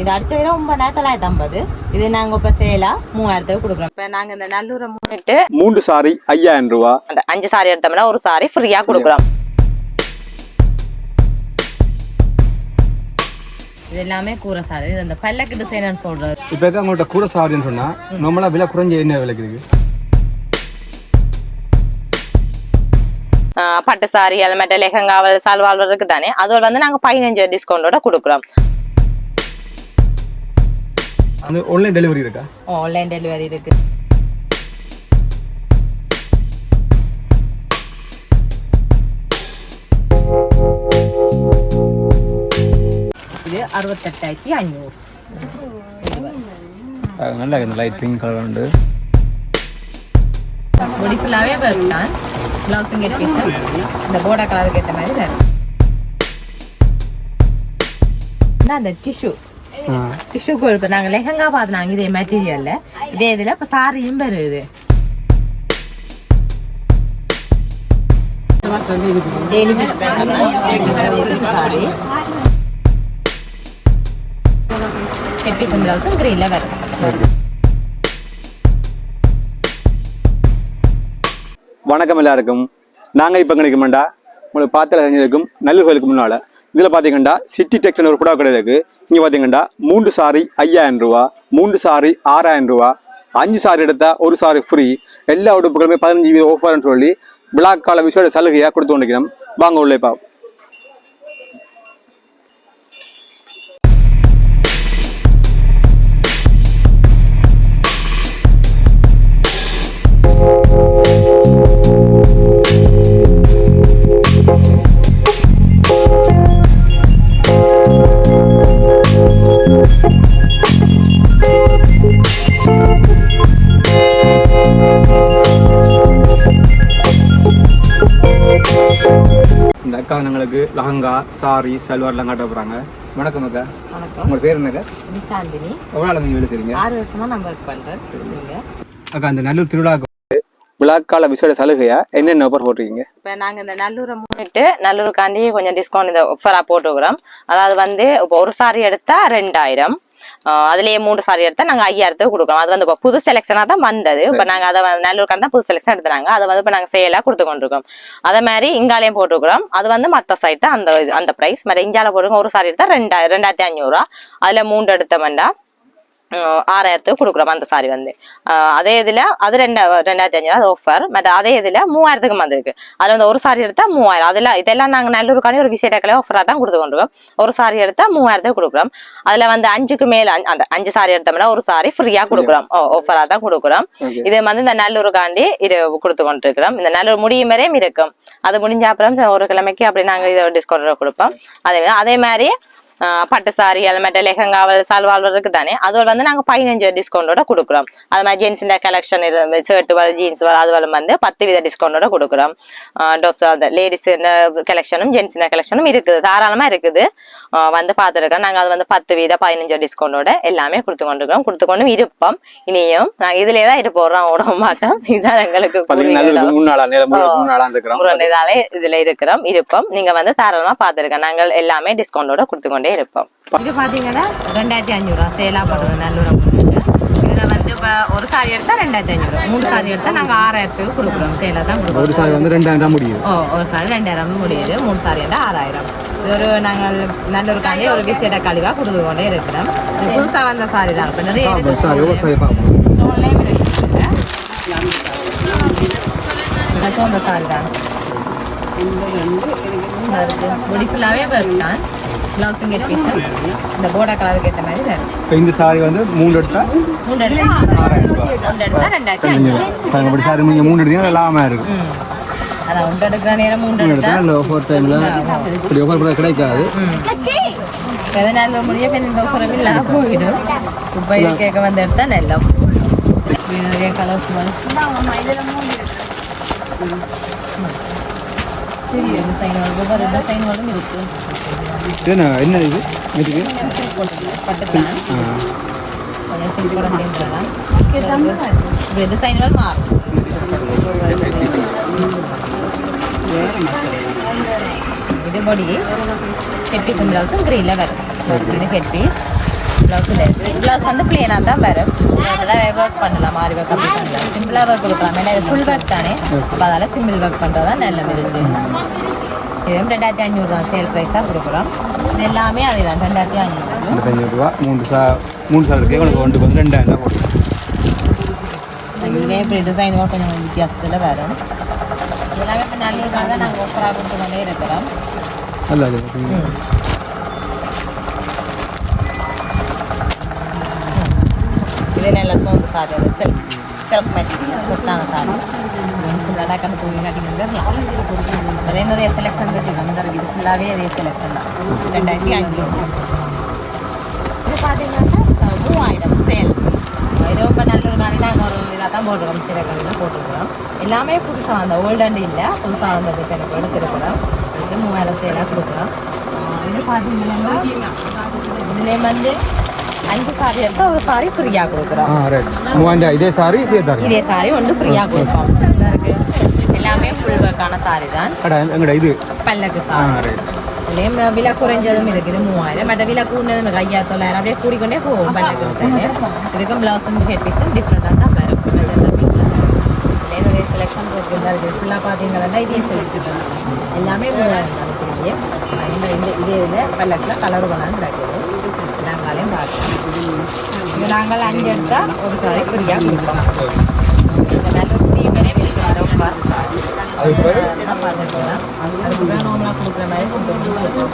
இது அடிச்ச விட ஒன்பதாயிரத்தி தொள்ளாயிரத்தி ஐம்பது. இது நாங்க இப்ப சேலா மூவாயிரத்துக்கு கொடுக்குறோம். இப்ப நாங்க இந்த நல்லூரை முன்னிட்டு மூன்று சாரி ஐயாயிரம் ரூபா. அந்த அஞ்சு சாரி எடுத்தோம்னா ஒரு சாரி ஃப்ரீயா கொடுக்குறோம். இது எல்லாமே கூரை சாரி. இது அந்த பல்லக்கு டிசைனர் சொல்றது. இப்போ இருக்க உங்கள்கிட்ட கூட சாரின்னு சொன்னா நம்மளா விலை குறைஞ்ச என்ன விலைக்கு இருக்கு ஆஹ் பட்டு சாரி ஹெல்மெட் லெஹங்காவல் சல்வால் இருக்கு தானே. அதோட வந்து நாங்க பதினஞ்சு டிஸ்கவுண்டோட கொடுக்குறோம். அந்த ஆன்லைன் டெலிவரி இருக்கா? ஆன்லைன் டெலிவரி இருக்கு. இது அறுபத்தெட்டாயிரத்தி அஞ்சூறு நல்லா இந்த லைட் பிங்க் கலர் உண்டு. பொடி ஃபுல்லாகவே தான். ப்ளவுஸும் கெட் பீஸ் இந்த போர்டா கலருக்கு ஏற்ற மாதிரி என்ன அந்த டிஷ்யூ டிஷ்யூ இப்போ நாங்கள் லெஹங்கா பார்த்துனாங்க இதே மெட்டீரியல்ல இதே இதில் இப்போ சாரியும் வருது சாரி? கெட்டிசம் ப்ளவுஸும் க்ரீனில் வரும் வணக்கம் எல்லாருக்கும். நாங்க இப்ப கிடைக்குமாண்டா உங்களுக்கு பார்த்த நல்லூர் கோயிலுக்கு முன்னால இதில் பார்த்தீங்கன்னா சிட்டி டெக்ஸ்டன் ஒரு புடவை கடை இருக்குது இங்கே பார்த்தீங்கன்னா மூன்று சாரி ஐயாயிரம் ரூபா மூன்று சாரி ஆறாயிரம் ரூபா அஞ்சு சாரி எடுத்தால் ஒரு சாரி ஃப்ரீ எல்லா உடுப்புகளுமே பதினஞ்சு வீத ஆஃபர்னு சொல்லி பிளாக் கால விசேட சலுகையாக கொடுத்து கொண்டிருக்கிறோம். வாங்க உள்ளே பார்ப்போம். அக்கா எங்களுக்கு லஹங்கா சாரி சல்வார்லாம் காட்ட போறாங்க. வணக்கம் அக்கா. வணக்கம். உங்க பேர் என்னக்கா நிசாந்தினி எவ்வளோ நாள் நீங்க வேலை செய்றீங்க? ஆறு வருஷமா நான் ஒர்க் நீங்க அக்கா அந்த நல்லூர் திருவிழாக்கு விழாக்கால விசேட சலுகையா? என்னென்ன ஆஃபர் போட்டிருக்கீங்க? இப்ப நாங்க இந்த நல்லூரை முன்னிட்டு நல்லூருக்காண்டி கொஞ்சம் டிஸ்கவுண்ட் இந்த ஆஃபரா போட்டுக்கிறோம். அதாவது வந்து இப்போ ஒரு சாரி எடுத்தா ரெண்டாயிரம். அதுலயே மூணு சாரி எடுத்தா நாங்க ஐயாயிரத்துக்கு கொடுக்குறோம் அது வந்து இப்போ புது செலெக்ஷனா தான் வந்தது. இப்ப நாங்க அதை வந்து நல்லூருக்காண்டி தான் புது செலெக்ஷன் எடுத்துறாங்க. அதை வந்து இப்ப நாங்க சேலா கொடுத்து கொண்டிருக்கோம். அதே மாதிரி இங்காலையும் போட்டுக்கிறோம் அது வந்து மற்ற சைட்டு அந்த அந்த பிரைஸ் மாதிரி இஞ்சால போட்டுருக்கோம் ஒரு சாரி எடுத்தா ரெண்டாயிரம் ரெண்டாயிரத்தி அஞ்சூறுரூவா அதுல மூன்று எடுத்தோம்னா ஆறாயிரத்துக்கு கொடுக்குறோம் அந்த சாரி வந்து. அதே இதுல அது ரெண்டா ரெண்டாயிரத்தி அஞ்சு அது ஆஃபர் மற்ற அதே இதுல மூவாயிரத்துக்கு வந்திருக்கு. அதுல வந்து ஒரு சாரி எடுத்தா மூவாயிரம். அதெல்லாம் இதெல்லாம் நாங்க நல்லூருக்கான ஒரு விசேட கலை ஆஃபரா தான் கொடுத்து கொண்டிருக்கோம். ஒரு சாரி எடுத்தா மூவாயிரத்துக்கு கொடுக்குறோம். அதுல வந்து அஞ்சுக்கு மேல அந்த அஞ்சு சாரி எடுத்தோம்னா ஒரு சாரி ஃப்ரீயா கொடுக்குறோம். ஆஃபரா தான் கொடுக்குறோம். இது வந்து இந்த நல்லூருக்காண்டி இது கொடுத்து கொண்டிருக்கிறோம். இந்த நல்லூர் முடியும் வரையும் இருக்கும். அது முடிஞ்ச அப்புறம் ஒரு கிழமைக்கு அப்படி நாங்க இதை டிஸ்கவுண்ட் கொடுப்போம். அதே மாதிரி அதே மாதிரி பட்டு சாரி ஹெல்மெட் லெஹங்காவல் சல்வால் தானே. அதோட வந்து நாங்க பதினஞ்சு டிஸ்கவுண்டோட கொடுக்குறோம். அது மாதிரி ஜென்ஸின் கலெக்ஷன் ஷர்ட் ஜீன்ஸ் அதுவெல்லாம் வந்து பத்து வித டிஸ்கவுண்டோட கொடுக்குறோம். டாப்ஸ் அந்த லேடிஸ் கலெக்ஷனும் ஜென்ஸின் கலெக்ஷனும் இருக்குது. தாராளமா இருக்குது. வந்து பார்த்துருக்கோம். நாங்க அது வந்து பத்து வீத பதினஞ்சு டிஸ்கவுண்டோட எல்லாமே கொடுத்து கொண்டிருக்கிறோம். கொடுத்து கொண்டு இருப்போம். இனியும் நாங்க இதுலயே தான் போடுறோம். ஓட மாட்டோம். இதுதான் எங்களுக்கு இதுல இருக்கிறோம். இருப்போம். நீங்க வந்து தாராளமா பாத்துருக்க நாங்கள் எல்லாமே டிஸ்கவுண்டோட கொடுத்து கொண்டே இருப்போம். இது பாத்தீங்கன்னா ரெண்டாயிரத்தி அஞ்சூறு ரூபா சேலா போடுறது நல்லூரம் இதுல வந்து இப்ப ஒரு சாரி எடுத்தா ரெண்டாயிரத்தி அஞ்சூறு மூணு சாரி எடுத்தா நாங்க ஆறாயிரத்துக்கு கொடுக்குறோம். சேலா தான் ஒரு கொடுக்குறோம் சாரி வந்து ரெண்டாயிரம் தான் முடியுது. ஓ ஒரு சாரி ரெண்டாயிரம் முடியுது மூணு சாரி எடுத்தா ஆறாயிரம். இது ஒரு நாங்கள் நல்லூருக்காண்டி ஒரு விசேட கழிவா கொடுத்து கொண்டே இருக்கிறோம். இது புதுசா வந்த சாரி தான். இப்ப நிறைய பாப்போம் சாரி ஒரு தான். தான். ப்ளவுஸும் கெட் பீஸ் இந்த போர்டா கலருக்கு ஏற்ற மாதிரி வரும். இப்போ இந்த சாரி வந்து மூணு எடுத்தா மூணு எடுத்தா ஆறாயிரம் மூணு எடுத்தா ரெண்டாயிரத்தி இப்படி சாரி நீங்கள் மூணு எடுத்தீங்கன்னா எல்லாமே இருக்கு ம். அதான் ஒன்று எடுக்கிற நேரம் மூணு எடுத்தா இந்த ஒவ்வொரு டைமில் இப்படி கூட கிடைக்காது. பதினாலு முடிய பின் இந்த குறைவு இல்லாம போயிடும். இப்போ இது கேட்க வந்து எடுத்தா நல்லா நிறைய கலர்ஸ் சரி டிசைனோட ஒவ்வொரு டிசைனோடும் இருக்கு இது என்ன என்ன இது? இதுக்கு பட்டுத்தான் ஆ. கொஞ்சம் சிம்பிளாக அப்படின்றதான் இப்படி டிசைன்கள் மாறும். இது பொடி ஹெட் பீஸ் ப்ளவுஸும் க்ரீனில் வரும். இது ஹெட் பீஸ் பிளவுஸ் இருக்குது பிளவுஸ் வந்து பிளேனாக தான் வரும். ஒர்க் பண்ணலாம் மாறி ஒர்க் அப்படி பண்ணலாம். சிம்பிளாக ஒர்க் கொடுக்கலாம். ஏன்னா இது ஃபுல் ஒர்க் தானே. அப்போ அதால் சிம்பிள் ஒர்க் பண்ணுறது தான் நல்ல இருக்குது இதுவும் ரெண்டாயிரத்தி ஐநூறு தான். சேல் ப்ரைஸாக கொடுக்குறோம். எல்லாமே அதுதான். ரெண்டாயிரத்தி ஐநூறு. ரெண்டாயிரம் ரூபா. மூணு சா மூணு சார் இருக்கு. உனக்கு ஒன்று வந்து ரெண்டாயிரம் இதுலேயே இப்படி டிசைன் கொஞ்சம் வித்தியாசத்தில் வரும். இதெல்லாமே இப்போ தான். நாங்கள் ஒப்பராக கொடுத்து கொண்டே இருக்கிறோம். நல்ல அது எல்லாம் இது நல்ல சாரி அது சில்க் சில்க் மெட்டீரியல் சொட்டான சாரி ஃபுல்லாக கண்டு போய் கட்டிங்க அதில் நிறைய செலெக்ஷன் வச்சுருக்கோம் இந்த இது ஃபுல்லாகவே அதே செலெக்ஷன் தான் ரெண்டாயிரத்தி ஐநூறு இது பார்த்தீங்கன்னா மூவாயிரம் சேல் இது இப்போ நல்லூர் காணி நாங்கள் ஒரு இதாக தான் போட்டுருக்கோம் சில கடையில் போட்டுருக்குறோம் எல்லாமே புதுசாக வந்த ஓல்டாண்டு இல்லை புதுசாக வந்த டிசைனுக்கு எடுத்துருக்கிறோம் இது மூவாயிரம் சேலாக கொடுக்குறோம் இது பார்த்தீங்கன்னா இதுலேயே வந்து அஞ்சு சாரி எடுத்தால் ஒரு சாரி ஃப்ரீயாக கொடுக்குறோம் மூவாயிரம் இதே சாரி இதே இதே சாரி ஒன்று ஃப்ரீயாக கொடுப்போம் எல்லாமே ஃபுல் ஒர்க்கான சாரி தான் எங்கடா இது பல்லக்கு சாரி விலை குறைஞ்சதும் இருக்குது மூவாயிரம் மற்ற விலை கூடினதும் இருக்குது ஐயா தொள்ளாயிரம் அப்படியே கூடிக்கொண்டே போகும் பல்லக்கு இதுக்கும் ப்ளவுஸும் ஹெட் பீஸும் டிஃப்ரெண்ட்டாக தான் வரும் செலெக்ஷன் இருக்குது ஃபுல்லாக பார்த்தீங்கன்னா இதே தான் எல்லாமே மூவாயிரம் தான் பெரிய இந்த இந்த இதே இதில் பல்லக்கில் கலர் பண்ணான்னு கிடக்குது நாங்களையும் பார்க்கலாம் நாங்கள் அஞ்சு எடுத்தால் ஒரு சாரி ஃப்ரீயாக கொடுப்போம். நல்ல டீமரே விற்கிறாங்க உட்கார். அது பேரு? அதெல்லாம் பார்த்துட்டு போகலாம் அதுக்கப்புறம் நோம்பலாக கொடுக்குற மாதிரி கொடுத்துருவோம்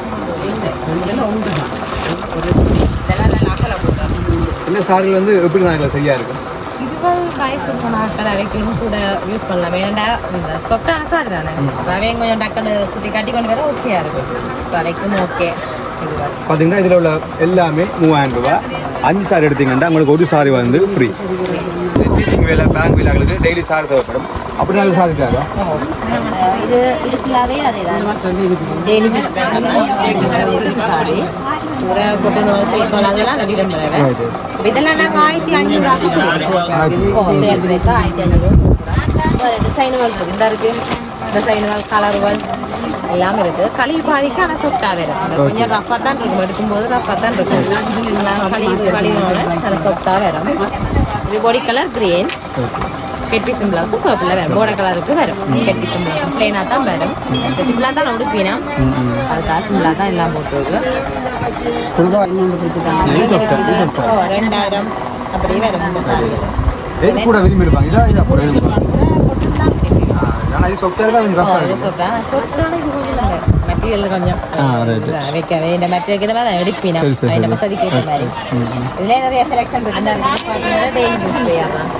என்ன சாரிகள் வந்து எப்படி நான் இதில் சரியா இருக்கும்? இருபது வயசு நாட்கள் அவைக்கும் கூட யூஸ் பண்ணலாம். ஏன்டா இந்த சொட்டான சாரி தானே? அவையும் கொஞ்சம் டக்குன்னு சுற்றி கட்டி கொண்டு வர ஓகேயா இருக்கும். அவைக்கும் ஓகே பார்த்தீங்கன்னா இதில் உள்ள எல்லாமே மூவாயிரம் ரூபாய். அஞ்சு சாரி எடுத்தீங்கன்னா உங்களுக்கு ஒரு சாரி வந்து ஃப்ரீ டீச்சிங் வேலை பேங்க் வேலைகளுக்கு டெய்லி சாரி தேவைப்படும். அப்படி நல்ல சாரி தேவை? இது அதே தான் டெய்லி சாரி அதெல்லாம் இதெல்லாம் நாங்கள் ஆயிரத்தி ஆயிரத்தி ஐநூறு. டிசைனுவல் இருக்குது இந்த இருக்கு. டிசைனுவல் கலருவல் எல்லாமே இருக்கு. கழிவு பாதிக்கு ஆனால் சொட்டா வரும் அது கொஞ்சம் ரஃபாக தான் இருக்கும். எடுக்கும்போது ரஃபாக தான் இருக்கும். கழிவு கழிவுனோட நல்ல சொட்டா வரும் இது பாடி கலர் கிரீன் கெட்டி சிம்பிளாஸும் பர்பிளில் வரும். போட கலருக்கு வரும். கெட்டி சிம்பிளாஸும் பிளெயினாக தான் வரும். சிம்பிளாக தான் உடுப்பினா அதுக்காக சிம்பிளாக தான் எல்லாம் போட்டுருக்கு. ஓ ரெண்டாயிரம். அப்படி வரும் இந்த சாரி கூட விரும்பி எடுப்பாங்க இதா இதா கூட விரும்பி பொட்டுன்னு தான் இந்த சரி. மசதிக்கு ஏற்ற மாதிரி. இதுலேயே நிறைய செலெக்ஷன் இருக்கு டெய்லி யூஸ் செய்யலாம்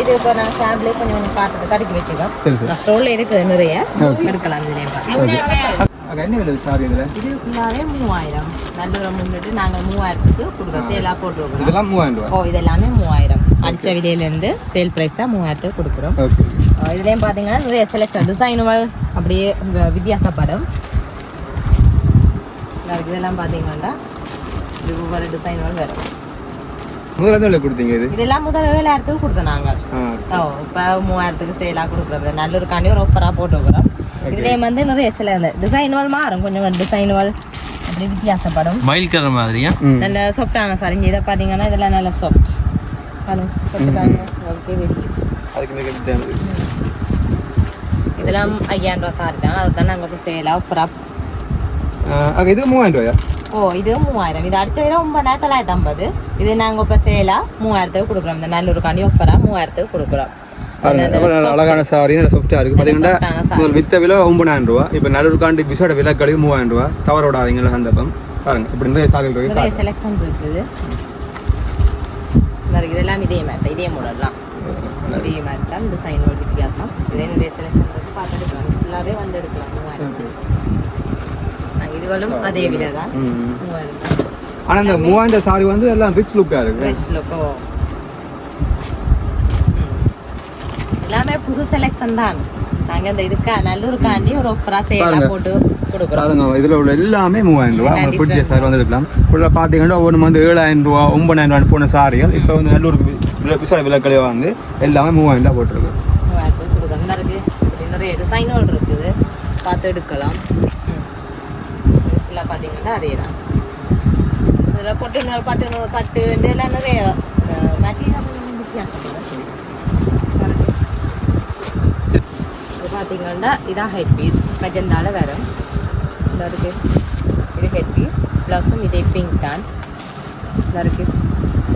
இது இப்போ நான் சாம்பிளே கொஞ்சம் கொஞ்சம் காட்டுறது கடைக்கு வச்சுக்கோம். நான் ஸ்டோரில் இருக்குது நிறைய. எடுக்கலாம் இதுலேயே ஓகே அங்கே என்ன விலை சாரி இதில்? இது ஃபுல்லாகவே மூவாயிரம். நல்லூரம் முன்னிட்டு நாங்கள் மூவாயிரத்துக்கு கொடுக்குறோம். சேலாக போட்டுருக்கோம் இதெல்லாம் மூவாயிரம் ஓ இது எல்லாமே மூவாயிரம். அடிச்ச விலையிலேருந்து சேல் ப்ரைஸ் தான் மூவாயிரத்துக்கு கொடுக்குறோம். ஓகே இதுலயும் பாத்தீங்கன்னா நிறைய செலெக்ஷன் டிசைனுகள் அப்படியே வித்தியாசப்படும் இதெல்லாம் பாத்தீங்கன்னா இது ஒவ்வொரு டிசைனுகள் வரும். முதல்ல கொடுத்தீங்க இது? இதெல்லாம் முதல் ஏழாயிரத்துக்கு கொடுத்தோம் நாங்கள் ஓ இப்போ மூவாயிரத்துக்கு சேலாக கொடுக்குறது. நல்லூருக்காண்டி ஒரு ஆஃபராக போட்டுருக்குறோம் இதுலேயும் வந்து நிறைய சில டிசைனுவல் மாறும். கொஞ்சம் டிசைனுவல் அப்படி வித்தியாசப்படும் மயில் கலர் மாதிரியா? நல்ல சாஃப்டான சரிஞ்சு இதை பார்த்தீங்கன்னா இதெல்லாம் நல்ல சாஃப்ட் அதுக்கு இதெல்லாம் ஐயாயிரம் ரூபா சாரி தான் அதுதான் நாங்கள் இப்போ சேலாக ஆஃபராக இது மூவாயிரம் ரூபாயா ஓ இது மூவாயிரம் இது அடிச்ச விட ஒன்பதாயிரத்தி தொள்ளாயிரத்தி ஐம்பது இது நாங்கள் இப்போ சேலா மூவாயிரத்துக்கு கொடுக்குறோம் இந்த நல்லூருக்காண்டி ஆஃபராக மூவாயிரத்துக்கு கொடுக்குறோம் அழகான சாரி நல்ல சாஃப்டாக இருக்குது பார்த்தீங்கன்னா வித்த விலை ஒன்பதாயிரம் ரூபா இப்போ நடுவுக்காண்டி விசோட விலை கழிவு மூவாயிரம் ரூபா தவற விடாதீங்களா சந்தர்ப்பம் பாருங்க இப்படி சாரிகள் செலெக்ஷன் இருக்குது இதெல்லாம் இதே மாதிரி இதே மாதிரி தான் டிசைன் வித்தியாசம் இதே நிறைய செலெக்ஷன் இருக்கு பார்த்து எடுக்கலாம் ஃபுல்லாகவே வந்து எடுக்கலாம். மூவாயிரம். நாங்கள் இதுவரும் அதே விலை தான் ம். மூவாயிரம். தான் ஆனா இந்த மூவாயிரம் சாரி வந்து எல்லாம் ரிச் லுக்காக இருக்கு. லுக்கோ எல்லாமே புது செலெக்ஷன் தான். நாங்கள் இந்த இதுக்கா நல்லூருக்காண்டி ஒரு ஆஃபராக சேலாக பாருங்க. போட்டு பாருங்க இதுல உள்ள எல்லாமே மூவாயிரம் ரூபா. உங்களுக்கு பிடிச்ச. சாரி வந்து எடுக்கலாம். ஃபுல்லாக பார்த்தீங்கன்னா ஒன்று வந்து ஏழாயிரம் ரூபா ஒன்பதாயிரம் ரூபா போன சாரிகள் இப்போ வந்து நல்லூருக்கு விசோட விலை கழிவு வந்து எல்லாமே மூவாயிரம் ரூபா போட்டிருக்கு மூவாயிரத்துக்கு கொடுக்குறோம் இந்த இருக்கு நிறைய டிசைனுகள் இருக்குது. பார்த்து எடுக்கலாம். ஃபுல்லாக பார்த்தீங்கன்னா அதே தான் இதுல பொட்டு நூல் பட்டு நூல் பட்டு எல்லாம் நிறைய மெட்டீரியல் இது பார்த்தீங்கன்னா இதான் ஹெட் பீஸ் மெஜந்தால வரும். இந்த இருக்கு. இது ஹெட் பீஸ் ப்ளவுஸும் இதே பிங்க் தான். இந்த இருக்கு.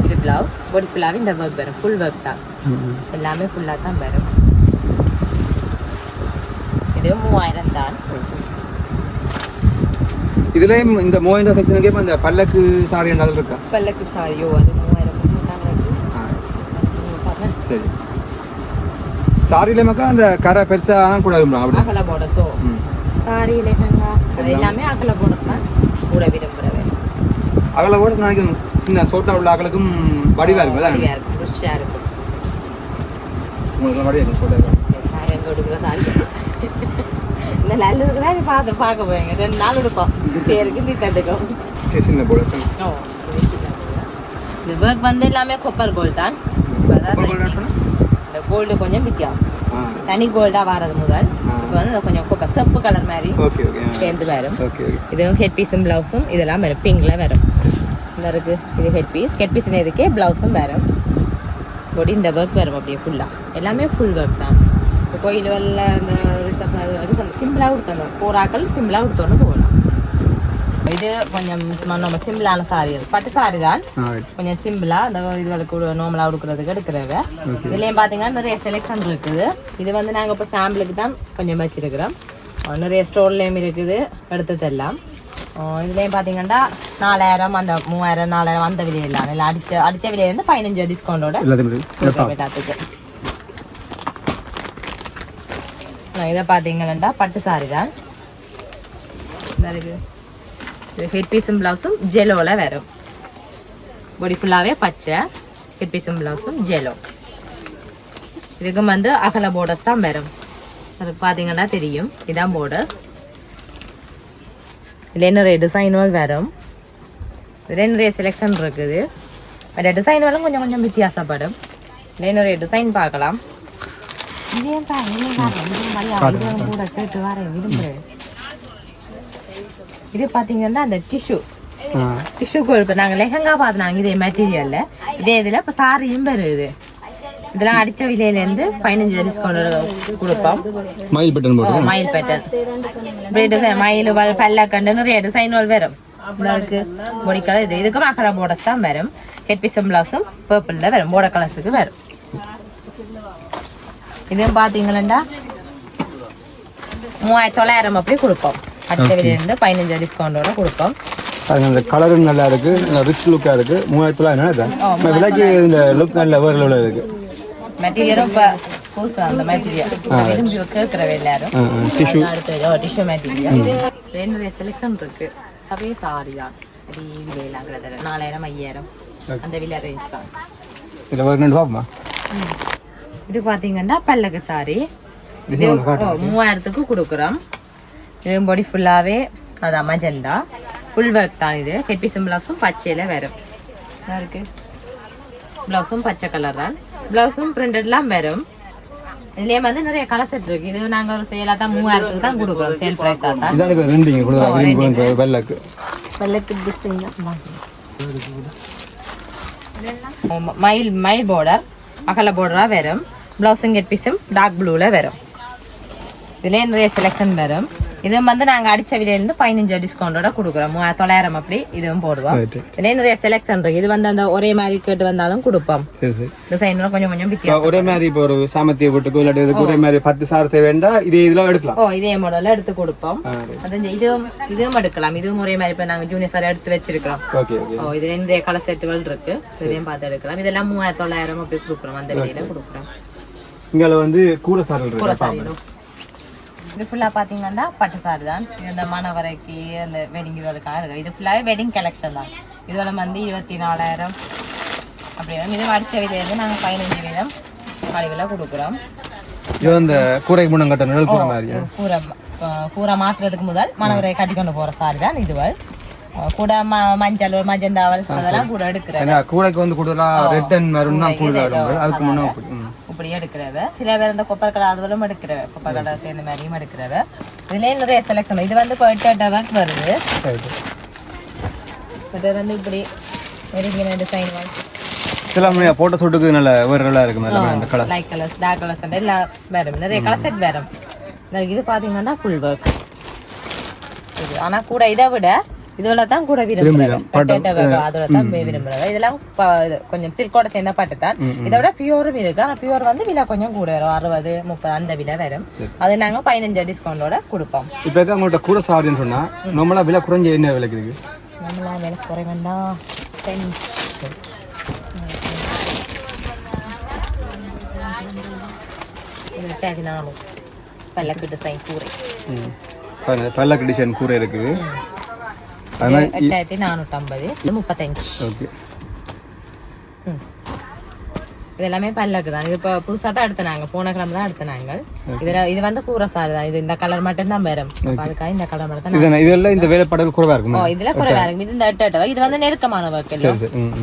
இது ப்ளவுஸ் பாடி ஃபுல்லாகவே இந்த ஒர்க் வரும். ஃபுல் ஒர்க் தான். எல்லாமே ஃபுல்லாக தான் வரும். இது மூவாயிரம் தான். இதுலயும் இந்த மூவாயிரம் செக்ஷனுக்கே இந்த பல்லக்கு சாரி என்றாலும் இருக்கா? பல்லக்கு சாரியோ அது மூவாயிரம் சரி. சாரியில மக்கா அந்த கரை பெருசா தான் கூட இருக்கும் அப்படி? அகல போடஸோ. சாரி லெஹங்கா எல்லாமே. அகல போடஸ் தான். கூட விரும்புறவே அகல கூட நாளைக்கு சின்ன சோட்டா உள்ள அகலுக்கும் வடிவா இருக்கும்? அதான். வடிவா இருக்கும். ருஷியா இருக்கும். உங்களுக்கு வடிவா இருக்கும் சோட்டா. சரி நான் எங்க சாரி இந்த நல்ல இருக்குதா நீ பார்த்து பார்க்க போறீங்க ரெண்டு நாள் எடுப்போம் பேருக்கு நீ தந்துக்கும் சின்ன போல ஓ. இந்த ஒர்க் வந்து எல்லாமே கொப்பர் கோல்ட் தான். இந்த கோல்டு கொஞ்சம் வித்தியாசம் தனி கோல்டா வரது முதல். இப்போ வந்து கொஞ்சம் கொப்பர் செப்பு கலர் மாதிரி சேர்ந்து வரும் இதுவும் ஹெட் பீஸும் ப்ளவுஸும் இதெல்லாம் வரும் பிங்க்ல வரும் இந்த இருக்கு இது ஹெட் பீஸ் ஹெட் பீஸ் இதுக்கே ப்ளவுஸும் வரும் பொடி இந்த ஒர்க் வரும் அப்படியே ஃபுல்லாக எல்லாமே ஃபுல் ஒர்க் தான் இப்போ கோயில் வரல அந்த ரிசப்ஷன் சிம்பிளாக கொடுத்தாங்க போராக்கள் சிம்பிளாக கொடுத்தோன்னு போகலாம் இது கொஞ்சம் நம்ம சிம்பிளான சாரி பட்டு சாரி தான் கொஞ்சம் சிம்பிளா இந்த இதுகளுக்கு நார்மலாக கொடுக்குறதுக்கு எடுக்கிறவ இதுலேயும் பார்த்தீங்கன்னா நிறைய செலெக்ஷன் இருக்குது இது வந்து நாங்கள் இப்போ சாம்பிளுக்கு தான் கொஞ்சம் வச்சிருக்கிறோம் நிறைய ஸ்டோர்லேயும் இருக்குது எடுத்ததெல்லாம் இதுலேயும் பார்த்தீங்கன்னா நாலாயிரம் அந்த மூவாயிரம் நாலாயிரம் அந்த விலையெல்லாம் இல்லை அடிச்ச அடிச்ச விலையிலேருந்து பதினஞ்சு டிஸ்கவுண்டோட எல்லாத்துக்கு நான் இதை பார்த்தீங்கன்னா பட்டு சாரி தான். இது ஹெட் பீஸும் ப்ளவுஸும் ஜெலோவில் வரும். பொடி ஃபுல்லாகவே பச்சை. ஹெட் பீஸும் ப்ளவுஸும் ஜெலோ இதுக்கும் வந்து அகல போர்டர்ஸ் தான் வரும். அது பார்த்தீங்கன்னா தெரியும். இதான் போர்டர்ஸ் இதில் நிறைய டிசைன்கள் வரும். இதில் நிறைய செலெக்ஷன் இருக்குது. அந்த டிசைன்களும் கொஞ்சம் கொஞ்சம் வித்தியாசப்படும். இதில் நிறைய டிசைன் பார்க்கலாம். இதே பாரு, இதே பாரு, இதே மாதிரி ஆளுங்க கூட கேட்டு வரேன் விரும்புகிறேன் இது பார்த்தீங்கன்னா அந்த டிஷ்யூ டிஷ்யூ கோல் இப்போ நாங்கள் லெஹங்கா பார்த்தாங்க இதே மெட்டீரியல்ல இதே இதில் இப்போ சாரியும் வருது இதெல்லாம் அடிச்ச விலையிலேருந்து பதினஞ்சு டிஸ்கவுண்ட் கொடுப்போம். மயில் பட்டன் ஓ போட்டு மயில் பேட்டர்ன் இப்படி டிசைன் மயில் வல் பல்லக்கண்டு நிறைய டிசைன்கள் வரும். பொடி கலர் இது. இதுக்கும் அக்கறை போர்டஸ் தான் வரும். ஹெட் பீஸும் ப்ளவுஸும் பர்பிளில் வரும். போர்டர் கலர்ஸுக்கு வரும். இதுவும் பார்த்தீங்களா மூவாயிரத்தி தொள்ளாயிரம் அப்படி கொடுப்போம். அடுத்த விலையிலேருந்து பதினஞ்சு டிஸ்கவுண்டோட கொடுப்போம். இந்த கலரும் நல்லா இருக்கு. ரிச் லுக்கா இருக்கு. மூவாயிரத்தி தொள்ளாயிரம் விலைக்கு இந்த லுக் நல்ல வேறு இருக்கு. மெட்டீரியலும் இப்போ புதுசு அந்த மெட்டீரியல் விரும்பி கேட்குறவ எல்லாரும். டிஷ்யூ மெட்டீரியல் ரெண்டு செலெக்ஷன் இருக்கு. அப்படியே சாரி தான். விலையிலாங்கிறதுல நாலாயிரம் ஐயாயிரம். அந்த விலை ரேஞ்ச் தான். இதில் ஒரு ரெண்டு இது பாத்தீங்கன்னா பல்லக்கு சாரி. மூவாயிரத்துக்கு கொடுக்குறோம். இது பொடி ஃபுல்லாவே அதான் மஜந்தா ஃபுல் ஒர்க் தான். இது. ஹெட் பீஸும் ப்ளவுஸும் பச்சையில வரும். இதா இருக்கு. ப்ளவுஸும் பச்சை கலர் தான். ப்ளவுஸும் பிரிண்டட்லாம் வரும். இதுலயே வந்து நிறைய கலர் செட் இருக்கு. இது நாங்க ஒரு சேலா தான் மூவாயிரத்துக்கு தான் கொடுக்குறோம். சேல் பிரைஸா தான். வெள்ளைக்கு வெள்ளக்கு டிசைன் மயில் மயில் பார்டர் அகல போர்டரா வரும் ப்ளவுஸும் கெட் பீஸும் டார்க் ப்ளூல வரும் இதுலேயே நிறைய செலெக்ஷன் வரும். இது வந்து நாங்க அடிச்ச விலையிலிருந்து பதினஞ்சு டிஸ்கவுண்டோட கொடுக்குறோம். தொள்ளாயிரம் அப்படி இதுவும் போடுவோம். இதுலேயே நிறைய செலெக்ஷன் இருக்கு. இது வந்து அந்த ஒரே மாதிரி கேட்டு வந்தாலும் கொடுப்போம். டிசைன்ல கொஞ்சம் கொஞ்சம் வித்தியாசம் ஒரே மாதிரி இப்போ ஒரு சாமத்திய போட்டுக்கோ இல்லாட்டி இதுக்கு ஒரே மாதிரி பத்து சாரத்தை வேண்டாம் இதே இதெல்லாம் எடுக்கலாம். ஓ இதே மாடல்ல எடுத்து கொடுப்போம். இதுவும் இதுவும் எடுக்கலாம். இதுவும் ஒரே மாதிரி இப்ப நாங்க ஜூனியர் சார் எடுத்து வச்சிருக்கிறோம். ஓ இதுல நிறைய கலர் செட்டுகள் இருக்கு. இதையும் பார்த்து எடுக்கலாம். இதெல்லாம் மூவாயிரத்தி தொள்ளாயிரம் அப்படி கொடுக்குறோம். அந்த விலையில கொடுக்குறோம். இங்கே வந்து கூட சாரல் இருக்கு இது ஃபுல்லா பாத்தீங்கன்னா பட்டு சாரி தான். இது இந்த மணவரைக்கு அந்த வெட்டிங் இதுகளுக்காக இருக்கு இது. ஃபுல்லாவே வெட்டிங் கலெக்ஷன் தான். இதுவெல்லாம் வந்து இருபத்தி நாலாயிரம் அப்படி வரும். இது அடிச்ச விலையிலிருந்து நாங்க பதினஞ்சு வீதம் மலிவில் கொடுக்குறோம். இது அந்த கூரைக்கு முன்னம் கட்ட நிழல் கூரை மாதிரியா கூரை கூரை மாத்துறதுக்கு முதல் மணவரை கட்டி கொண்டு போற சாரி தான் இதுவல் அஹ், கூட மஞ்சள் மஞ்சந்தாவல் அதெல்லாம் கூட. எடுக்கிறேன் கூரைக்கு வந்து கூடுதலா ரெட் அண்ட் மெரூன் தான் கூடுதலா அதுக்கு முன்ன அப்படி. ம். இப்படி எடுக்கிறவ. சில பேர் இந்த கொப்பர் கடை அதுவெல்லாம் எடுக்கிறவ. கொப்பர் கடை சேர்ந்த மாதிரியும் எடுக்கிறவ. இதுலயே நிறைய செலக்ஷன் இது வந்து எட்டு ஒர்க் வருது. அது வந்து இப்படி நெருங்கின டிசைன் இதெல்லாம் போட்டோ ஷூட்டுக்கு நல்ல வேறு நல்லா இருக்கும் எல்லாமே அந்த colour light colours dark colours எல்லாம் வரும் நிறைய கலர் செட் இந்த இது பாத்தீங்கன்னா ஃபுல் ஒர்க் இது ஆனா கூட இதை விட இதோட தான் கூட விரும்புறேன் அதோட தான் விரும்புறேன் இதெல்லாம் கொஞ்சம் சில்கோட சேர்ந்த பாட்டு தான். இதை விட பியூரும் இருக்கு. ஆனா பியூர் வந்து விலை கொஞ்சம் கூட வரும். அறுபது முப்பது அந்த விலை வரும். அது நாங்க பதினஞ்சு டிஸ்கவுண்டோட கொடுப்போம். இப்போ உங்கள்கிட்ட கூட சாரின்னு சொன்னா நம்மளா விலை குறைஞ்ச என்ன விலைக்கு இருக்கு நம்மளா விலை குறை வேண்டாம் டென்ஷன் எட்டாயிரத்தி நானூறு பல்லக்கு டிசைன் கூரை. பல்லக்கு டிசைன் கூரை இருக்குது. அது மாதிரி எட்டாயிரத்தி நானூற்றி ஐம்பது இது முப்பத்தஞ்சு ஓகே ம். இது எல்லாமே பல்லக்கு தான் இது இப்போ புதுசாக தான் எடுத்தனாங்க போன கிழமை தான் எடுத்தனாங்க இதுல இது வந்து கூரை சாரி தான் இது இந்த கலர் மட்டும் தான் வரும் அதுக்காக இந்த கலர் மட்டும் தான் இது இதெல்லாம் இந்த வேலைப்பாடுகள் குறைவா இருக்கும் ஓ இதுல குறைவா இருக்கும் இது இந்த எட்டு எட்டு இது வந்து நெருக்கமான ஒர்க்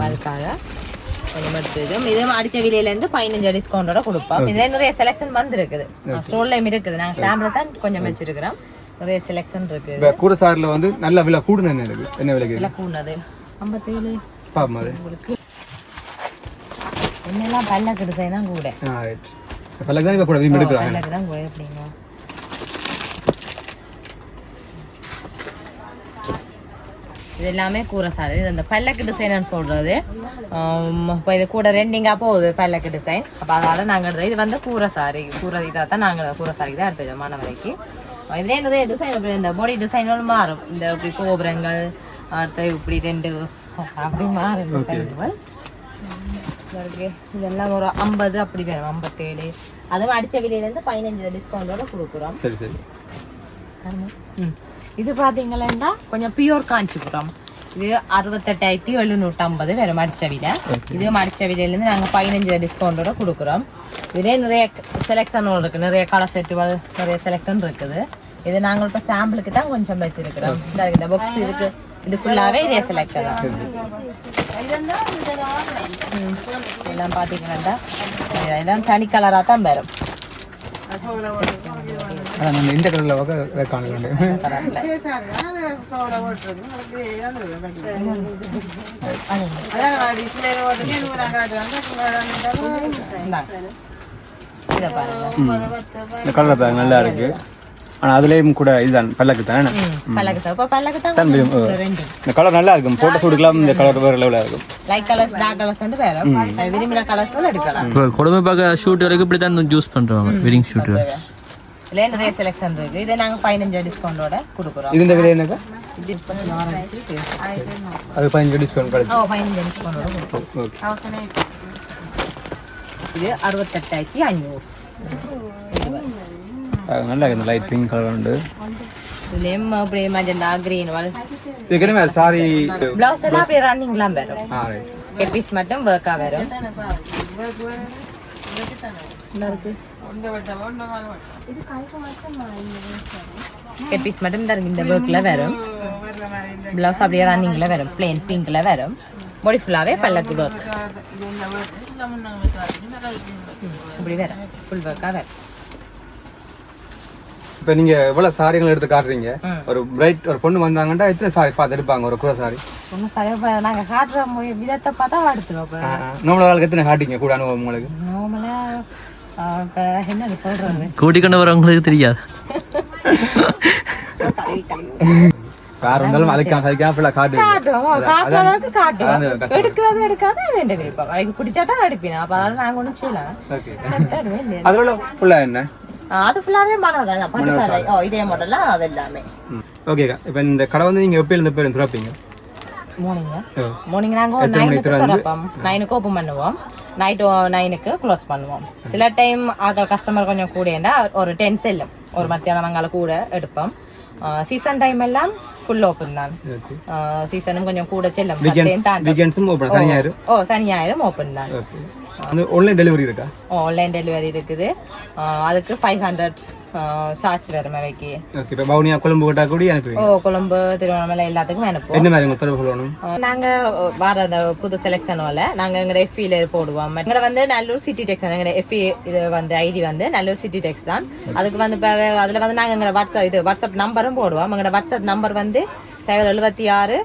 அதுக்காக கொஞ்சம் இது அடிச்ச விலையில இருந்து பதினஞ்சு டிஸ்கவுண்டோட கொடுப்போம் இதுல நிறைய செலெக்ஷன் வந்திருக்குது ஸ்டோர்லயும் இருக்குது நாங்க சாம்பிள் தான் கொஞ்சம் வச்சிருக்கிறோம் நிறைய செலெக்ஷன் இருக்கு. இப்போ சாரில் வந்து நல்ல விலை கூடுன என்ன இருக்கு? என்ன விலைக்கு இதெல்லாம் கூடது ஐம்பத்தேழு. பாப்போம் அது. உங்களுக்கு என்னெல்லாம் பல்லக்கு டிசைன் தான் கூட. ஆ ரைட் பல்லக்கு தான் இப்போ கூட விரும்பி எடுக்கிறாங்க. பல்லக்கு தான் கூட எப்படிங்க? இது எல்லாமே கூரை சாரி இது அந்த பல்லக்கு டிசைன் சொல்றது. இப்போ இது கூட ரெண்டிங்கா போகுது பல்லக்கு டிசைன் அப்போ அதனால நாங்கள். இது வந்து கூரை சாரி கூரை இதாக தான் நாங்கள் கூரை சாரிக்கு தான் எடுத்தோம் மாணவரைக்கு. இதுலேயே நிறைய டிசைன் இந்த பாடி டிசைன்களும் மாறும் இந்த இப்படி கோபுரங்கள் அடுத்து இப்படி ரெண்டு அப்படி மாறும் டிசைன்கள். இதெல்லாம் ஒரு ஐம்பது அப்படி வேணும் ஐம்பத்தேழு அதுவும் அடிச்ச விலையிலேருந்து பதினஞ்சு டிஸ்கவுண்டோட கொடுக்குறோம் சரி சரி. இது பாத்தீங்கன்னா கொஞ்சம் பியூர் காஞ்சிபுரம் இது அறுபத்தெட்டாயிரத்தி எழுநூற்றி ஐம்பது வெறும் அடிச்ச விலை இது அடிச்ச விலையிலேருந்து நாங்கள் பதினஞ்சு டிஸ்கவுண்டோட கொடுக்குறோம் இதே நிறைய செலெக்ஷன் இருக்கு நிறைய கலர் செட்டுகள் நிறைய செலெக்ஷன் இருக்குது இது நாங்கள் இப்போ சாம்பிளுக்கு தான் கொஞ்சம் வச்சிருக்கிறோம் இந்த இந்த பாக்ஸ் இருக்கு இது ஃபுல்லாவே இதே செலக்ஷன் தான். எல்லாம் பாத்தீங்கன்னா எல்லாம் தனி கலரா தான் வரும் அதான் நம்ம இந்த கலரில் வகை பாருங்க இந்த கலர் பேக் நல்லா இருக்கு. ஆனால் அதுலேயும் கூட இதுதான் பல்லக்கு தானே. இந்த கலர் நல்லா இருக்கும். போட்டோ ஷூட்டுக்கெல்லாம் இந்த கலர் வேறு லெவலில் இருக்கும். Light colours, dark colours வந்து வேற. விரும்பின வந்து எடுக்கலாம். இப்போ கொடுமை பார்க்க ஷூட் வரைக்கும் இப்படி தான் ஜூஸ் பண்றாங்க வெட்டிங் ஷூட் இதுலயே நிறைய selection இருக்கு. இதை நாங்க 15 discount ஓட கொடுக்குறோம். இதுன்ற விலை என்னக்கா அது பதினஞ்சு டிஸ்கவுண்ட் கிடைக்கும் ஓ, 15 discount ஓட கொடுக்குறோம். ஓகே. இது 68,500. நல்லா இருக்கு. இந்த லைட் பிங்க் கலர் உண்டு இதுலயும் அப்படியே magenta, green, வல்- இதுக்கு என்ன சாரி எல்லாம் அப்படியே வரும். மட்டும் ஆ வரும். Head piece மட்டும் இருக்கு. இந்த workல வரும். பிளவுஸ் அப்படியே ரன்னிங்ல வரும். பிளேன் பிங்க்ல வரும். பாடி ஃபுல்லாவே பல்லக்கு ஒர்க் இப்படி வரும். ஃபுல் ஒர்க்கா வரும். இப்போ நீங்க எவ்வளவு சாரிகள் எடுத்து காட்டுறீங்க. ஒரு பிரைட் ஒரு பொண்ணு வந்தாங்கன்னா எத்தனை சாரி பார்த்து எடுப்பாங்க? ஒரு குறை சாரி ஒன்றும் சரியா நாங்க காட்டுற விதத்தை பார்த்தா எடுத்துருவோம் நம்மள ஆளுக்கு எத்தனை காட்டிங்க கூட அனுபவம் உங்களுக்கு? நார்மலா இப்போ என்ன சொல்றது? கூட்டி கொண்டு வரவங்களுக்கு தெரியாது. யார் வந்தாலும் அதுக்காக அதுக்காக ஃபுல்லாக காட்டுவீங்க காட்டுவோம். எடுக்கிறது எடுக்காத வேண்ட விருப்பம் அதுக்கு பிடிச்சா தான் எடுப்பேன். அப்ப அதெல்லாம் நாங்க ஒன்றும் செய்யலாம்? அதில் ஃபுல்லாக என்ன? அது ஃபுல்லாவே மனம் தான். பட்டு சாலை ஓ இதே மாடல்லாம் அது எல்லாமே ஓகேக்கா இப்போ இந்த கடை வந்து நீங்கள் எப்போ இருந்து பேர் திறப்பீங்க? மார்னிங் மார்னிங் நாங்க நைனுக்கு? திறப்போம். நைனுக்கு ஓப்பன் பண்ணுவோம். நைட் நைனுக்கு க்ளோஸ் பண்ணுவோம். சில டைம் ஆக்கள் கஸ்டமர் கொஞ்சம் கூடேண்டா ஒரு டென் செல்லும் ஒரு மத்தியானம் அங்கால கூட எடுப்போம். சீசன் டைம் எல்லாம் ஃபுல் ஓப்பன் தான். சீசனும் கொஞ்சம் கூட செல்லும் ஓ சனி ஞாயிறும் ஓப்பன் தான். ஆன்லைன் டெலிவரி இருக்கா? ஆன்லைன் டெலிவரி இருக்குது. அதுக்கு ஃபைவ் ஹண்ட்ரட் சார்ஜ் வரும் அவைக்கு ஓகே இப்போ பவுனியா கொழும்பு கோட்டா கூடி ஓ அனுப்புவீங்க கொழும்பு திருவண்ணாமலை எல்லாத்துக்கும் அனுப்புவோம். என்ன மாதிரி உங்களுக்கு தொடர்பு சொல்லணும் நாங்க வர அந்த புது செலெக்ஷனோல நாங்க எங்க எஃபில போடுவோம். எங்க வந்து நல்லூர் சிட்டி டெக்ஸ் எங்க எஃபி இது வந்து ஐடி வந்து நல்லூர் சிட்டி டெக்ஸ் தான். அதுக்கு வந்து இப்ப அதுல வந்து நாங்க எங்க வாட்ஸ்அப் இது வாட்ஸ்அப் நம்பரும் போடுவோம். எங்களோட வாட்ஸ்அப் நம்பர் வந்து சைபர் எழுபத்தி ஆறு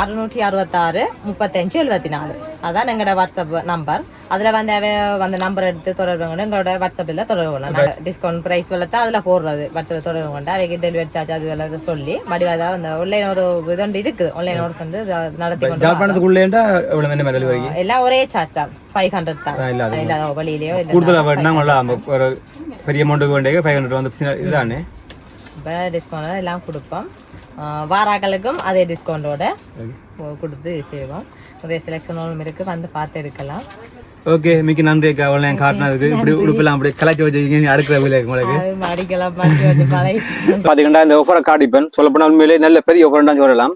அறுநூற்றி அறுபத்தாறு முப்பத்தஞ்சு எழுபத்தி நாலு அதான் எங்களோட வாட்ஸ்அப் நம்பர் அதுல வந்து அந்த நம்பர் எடுத்து தொடர்பு கொண்டு எங்களோட வாட்ஸ்அப்ல தொடர்பு கொள்ளலாம். டிஸ்கவுண்ட் பிரைஸ் தான் அதுல போடுறது வாட்ஸ்அப் தொடர்பு கொண்டு. அவைக்கு டெலிவரி சார்ஜ் அது எல்லாம் சொல்லி வடிவாத அந்த ஆன்லைன் ஒரு இது ஒன்று இருக்குது. ஆன்லைன் ஒரு சென்று நடத்தி கொண்டு எல்லாம் ஒரே சார்ஜ் ஃபைவ் ஹண்ட்ரட் தான். இல்லாத வழியிலயோ இல்லை. கூடுதலாக ஒரு பெரிய அமௌண்ட்டுக்கு வேண்டிய ஃபைவ் ஹண்ட்ரட் வந்து இதுதானே இப்போ டிஸ்கவுண்ட் எல்லாம் கொடுப்போம். வாராக்களுக்கும் அதே டிஸ்கவுண்டோட கொடுத்து செய்வோம். நிறைய செலெக்ஷனும் இருக்கு. வந்து பார்த்து எடுக்கலாம். ஓகே மிக்க நன்றி அக்கா. அவ்வளோ நான் காட்டினதுக்கு. இப்படி உடுப்பெல்லாம் அப்படி கலாச்சி வச்சிருக்கீங்க அடுக்கிற வீல உங்களுக்கு. அடிக்கலாம் பாத்தீங்கன்னா இந்த ஆஃபரை காட்டிப்பேன். சொல்லப்போனால் உண்மையிலே நல்ல பெரிய ஆஃபர் தான் சொல்லலாம்.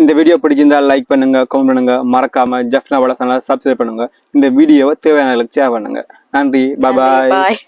இந்த வீடியோ பிடிச்சிருந்தா லைக் பண்ணுங்க கமெண்ட் பண்ணுங்க. மறக்காம ஜெஃப்னா வளசனால சப்ஸ்கிரைப் பண்ணுங்க. இந்த வீடியோவை தேவையான ஷேர் பண்ணுங்க. நன்றி. பாய் பாய்